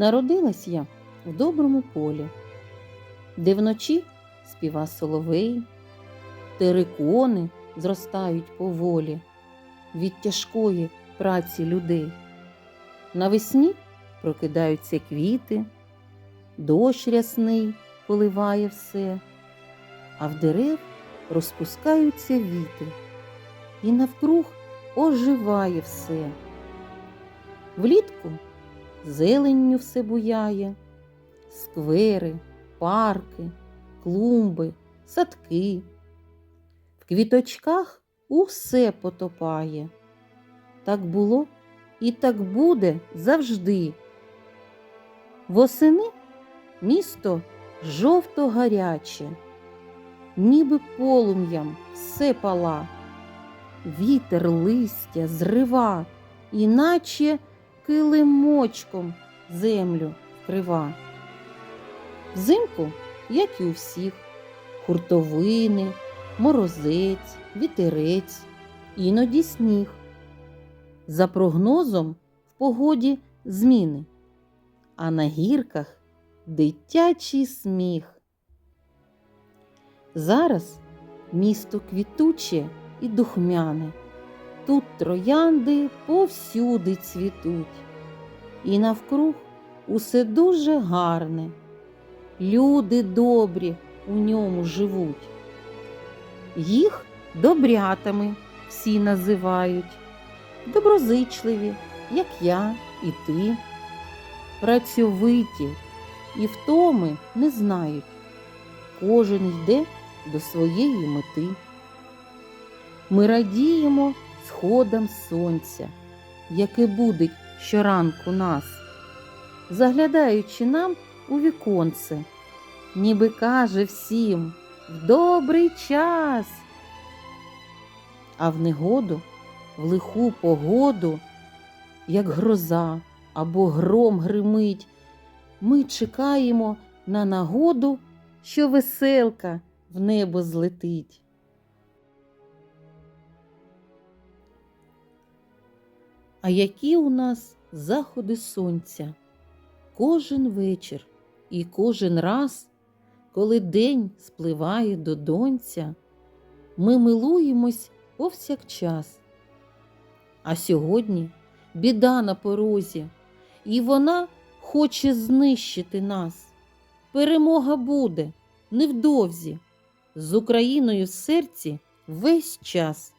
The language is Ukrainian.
Народилась я в доброму полі, де вночі співа соловей, терикони зростають поволі від тяжкої праці людей. Навесні прокидаються квіти, дощ рясний поливає все, а в дерев розпускаються віти, і навкруг оживає все. Влітку зеленню все буяє, сквери, парки, клумби, садки. В квіточках усе потопає. Так було і так буде завжди. Восени місто жовто гаряче, ніби полум'ям все пала. Вітер листя зрива, іначе килимочком землю вкрива. Взимку, як і у всіх, хуртовини, морозець, вітерець, іноді сніг. За прогнозом в погоді зміни, а на гірках дитячий сміх. Зараз місто квітуче і духмяне. Тут троянди повсюди цвітуть, і навкруг усе дуже гарне. Люди добрі у ньому живуть. Їх добрятами всі називають, доброзичливі, як я і ти, працьовиті і втоми не знають. Кожен йде до своєї мети. Ми радіємо сходам сонця, яке будить щоранку нас, заглядаючи нам у віконце, ніби каже всім в добрий час. А в негоду, в лиху погоду, як гроза або гром гримить, ми чекаємо на нагоду, що веселка в небо злетить. А які у нас заходи сонця кожен вечір і кожен раз, коли день спливає до донця, ми милуємось повсякчас. А сьогодні біда на порозі, і вона хоче знищити нас. Перемога буде невдовзі, з Україною в серці весь час.